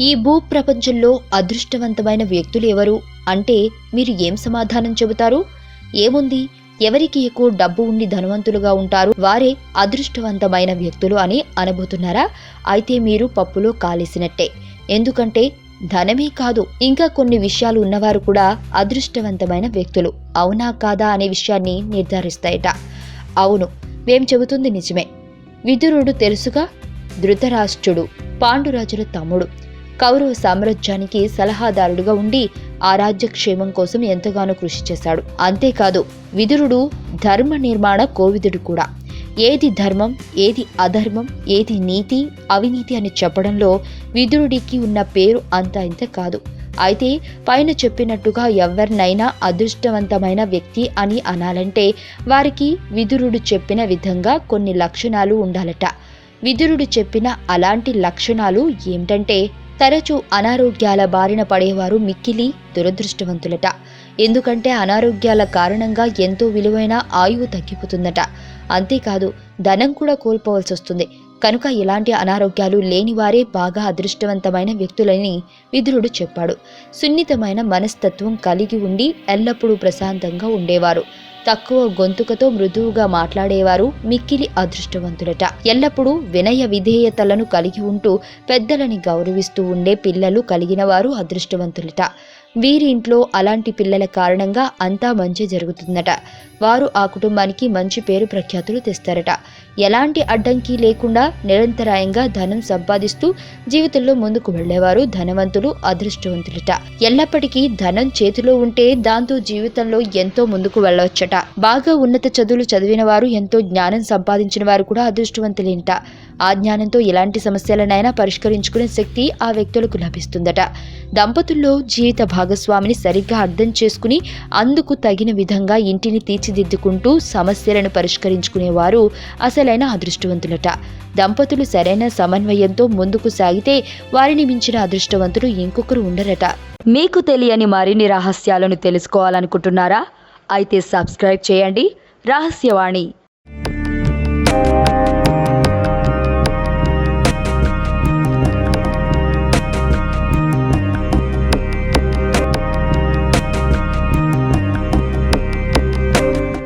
ఈ భూ ప్రపంచంలో అదృష్టవంతమైన వ్యక్తులు ఎవరు? అంటే మీరు ఏం సమాధానం చెబుతారు? ఏముంది? ఎవరికి ఎక్కువ డబ్బు ఉండి ధనవంతులుగా ఉంటారు? వారే అదృష్టవంతమైన వ్యక్తులు అని అనబోతున్నారా? అయితే మీరు పప్పులో కాలేసినట్టే. ఎందుకంటే ధనమే కాదు ఇంకా కొన్ని విషయాలు ఉన్నవారు కూడా అదృష్టవంతమైన వ్యక్తులు. అవునా కాదా అనే విషయాన్ని నిర్ధారిస్తాయట. అవును మేం చెబుతుంది నిజమే. విదురుడు తెలుసుగా? ధృతరాష్ట్రుడు పాండురాజుల తమ్ముడు. కౌరవ సామ్రాజ్యానికి సలహాదారుడుగా ఉండి ఆ రాజ్యక్షేమం కోసం ఎంతగానో కృషి చేశాడు. అంతేకాదు విదురుడు ధర్మ నిర్మాణ కోవిదుడు కూడా. ఏది ధర్మం ఏది అధర్మం ఏది నీతి అవినీతి అని చెప్పడంలో విదురుడికి ఉన్న పేరు అంత ఇంత కాదు. అయితే పైన చెప్పినట్టుగా ఎవరినైనా అదృష్టవంతమైన వ్యక్తి అని అనాలంటే వారికి విదురుడు చెప్పిన విధంగా కొన్ని లక్షణాలు ఉండాలట. విదురుడు చెప్పిన అలాంటి లక్షణాలు ఏమిటంటే తరచూ అనారోగ్యాల బారిన పడేవారు మిక్కిలి దురదృష్టవంతులట. ఎందుకంటే అనారోగ్యాల కారణంగా ఎంతో విలువైన ఆయువు తగ్గిపోతుందట. అంతేకాదు ధనం కూడా కోల్పోవలసి వస్తుంది. కనుక ఇలాంటి అనారోగ్యాలు లేనివారే బాగా అదృష్టవంతమైన వ్యక్తులని విదురుడు చెప్పాడు. సున్నితమైన మనస్తత్వం కలిగి ఉండి ఎల్లప్పుడూ ప్రశాంతంగా ఉండేవారు. తక్కువ గొంతుకతో మృదువుగా మాట్లాడేవారు మిక్కిలి అదృష్టవంతులట. ఎల్లప్పుడూ వినయ విధేయతలను కలిగి ఉంటూ పెద్దలని గౌరవిస్తూ ఉండే పిల్లలు కలిగిన వారు అదృష్టవంతులట. వీరి ఇంట్లో అలాంటి పిల్లల కారణంగా అంతా మంచి జరుగుతుందట. వారు ఆ కుటుంబానికి మంచి పేరు ప్రఖ్యాతులు తెస్తారట. ఎలాంటి అడ్డంకి లేకుండా నిరంతరాయంగా ధనం సంపాదిస్తూ జీవితంలో ముందుకు వెళ్ళేవారు ధనవంతులు అదృష్టవంతులట. ఎల్లప్పటికీ ధనం చేతిలో ఉంటే దాంతో జీవితంలో ఎంతో ముందుకు వెళ్ళవచ్చట బాగా ఉన్నత చదువులు చదివిన వారు ఎంతో జ్ఞానం సంపాదించిన వారు కూడా అదృష్టవంతులేంట. ఆ జ్ఞానంతో ఎలాంటి సమస్యలనైనా పరిష్కరించుకునే శక్తి ఆ వ్యక్తులకు లభిస్తుందట. దంపతుల్లో జీవిత భాగస్వామిని సరిగ్గా అర్థం చేసుకుని అందుకు తగిన విధంగా ఇంటిని తీర్చిదిద్దుకుంటూ సమస్యలను పరిష్కరించుకునేవారు అసలు అసలైన అదృష్టవంతులట. దంపతులు సరైన సమన్వయంతో ముందుకు సాగితే వారిని మించిన అదృష్టవంతులు ఇంకొకరు ఉండరట. మీకు తెలియని మరిన్ని రహస్యాలను తెలుసుకోవాలనుకుంటున్నారా? అయితే సబ్స్క్రైబ్ చేయండి. రహస్యవాణి.